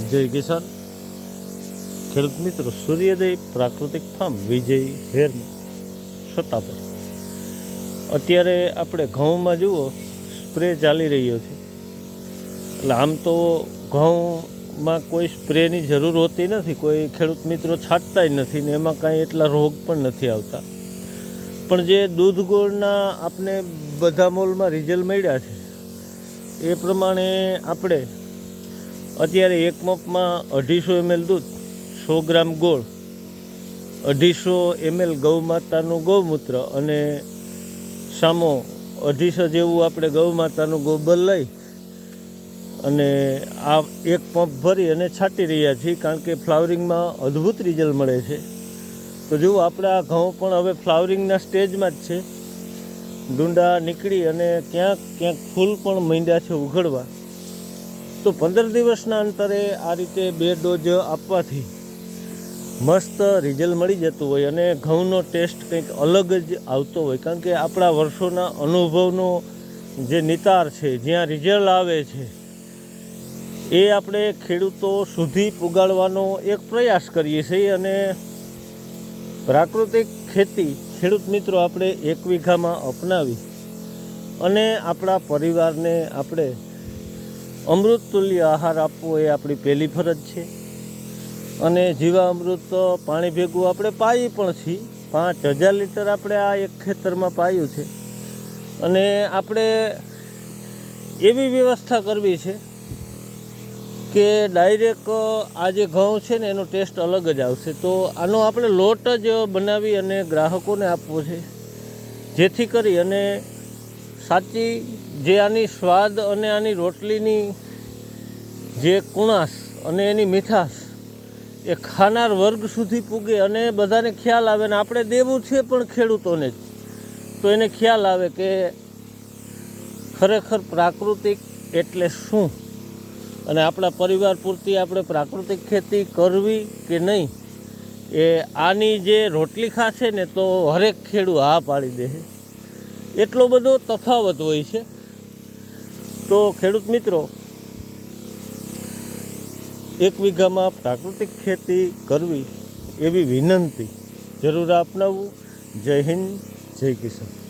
જય કિસાન, ખેડૂત મિત્રો સૂર્યોદય પ્રાકૃતિક ફાર્મ વિજય હેર સત્તાપર પર અત્યારે આપણે ઘઉંમાં જુઓ, સ્પ્રે ચાલી રહ્યો છે. એટલે આમ તો ઘઉંમાં કોઈ સ્પ્રેની જરૂર હોતી નથી, કોઈ ખેડૂત મિત્રો છાંટતા જ નથી ને એમાં કાંઈ એટલા રોગ પણ નથી આવતા. પણ જે દૂધ ગોળના આપણે બધા મોલમાં રિઝલ્ટ મળ્યા છે, એ પ્રમાણે આપણે અત્યારે એક મપમાં અઢીસો એમએલ દૂધ, સો ગ્રામ ગોળ, અઢીસો એમએલ ગૌમાતાનું ગૌમૂત્ર અને સામો અઢીસો જેવું આપણે ગૌમાતાનું ગોબર લઈ અને આ એક પંપ ભરી અને છાંટી રહ્યા છીએ કારણ કે ફ્લાવરિંગમાં અદ્ભુત રિઝલ્ટ મળે છે. તો જુઓ, આપણે આ ઘઉં પણ હવે ફ્લાવરિંગના સ્ટેજમાં જ છે. ડુંડા નીકળી અને ક્યાંક ક્યાંક ફૂલ પણ માંડ્યા છે ઉઘડવા. તો પંદર દિવસના અંતરે આ રીતે બે ડોઝ આપવાથી મસ્ત રિઝલ્ટ મળી જતું હોય અને ઘઉંનો ટેસ્ટ કંઈક અલગ જ આવતો હોય. કારણ કે આપણા વર્ષોના અનુભવનો જે નિતાર છે, જ્યાં રિઝલ્ટ આવે છે, એ આપણે ખેડૂતો સુધી પુગાડવાનો એક પ્રયાસ કરીએ છીએ અને પ્રાકૃતિક ખેતી ખેડૂત મિત્રો આપણે એક વીઘામાં અપનાવી અને આપણા પરિવારને આપણે અમૃત તુલ્ય આહાર આપવો એ આપણી પહેલી ફરજ છે. અને જીવા અમૃત પાણી ભેગું આપણે પાઈ પણ છીએ. પાંચ હજાર લીટર આપણે આ એક ખેતરમાં પાયું છે. અને આપણે એવી વ્યવસ્થા કરવી છે કે ડાયરેક્ટ આ જે ઘઉં છે ને એનો ટેસ્ટ અલગ જ આવશે. તો આનો આપણે લોટ જ બનાવી અને ગ્રાહકોને આપવો છે. જેથી કરી અને સાચી જે આની સ્વાદ અને આની રોટલીની જે કુણાશ અને એની મીઠાશ એ ખાનાર વર્ગ સુધી પૂગે અને બધાને ખ્યાલ આવે ને આપણે દેવું છે પણ ખેડૂતોને જ. તો એને ખ્યાલ આવે કે ખરેખર પ્રાકૃતિક એટલે શું? અને આપણા પરિવાર પૂરતી આપણે પ્રાકૃતિક ખેતી કરવી કે નહીં? એ આની જે રોટલી ખાશે ને તો હરેક ખેડૂત હા પાડી દે છે. એટલો બધો તફાવત હોય છે. તો ખેડૂત મિત્રો, એક વીઘામાં પ્રાકૃતિક ખેતી કરવી એવી વિનંતી જરૂર અપનાવવું જય હિન્દ, જય કિસાન.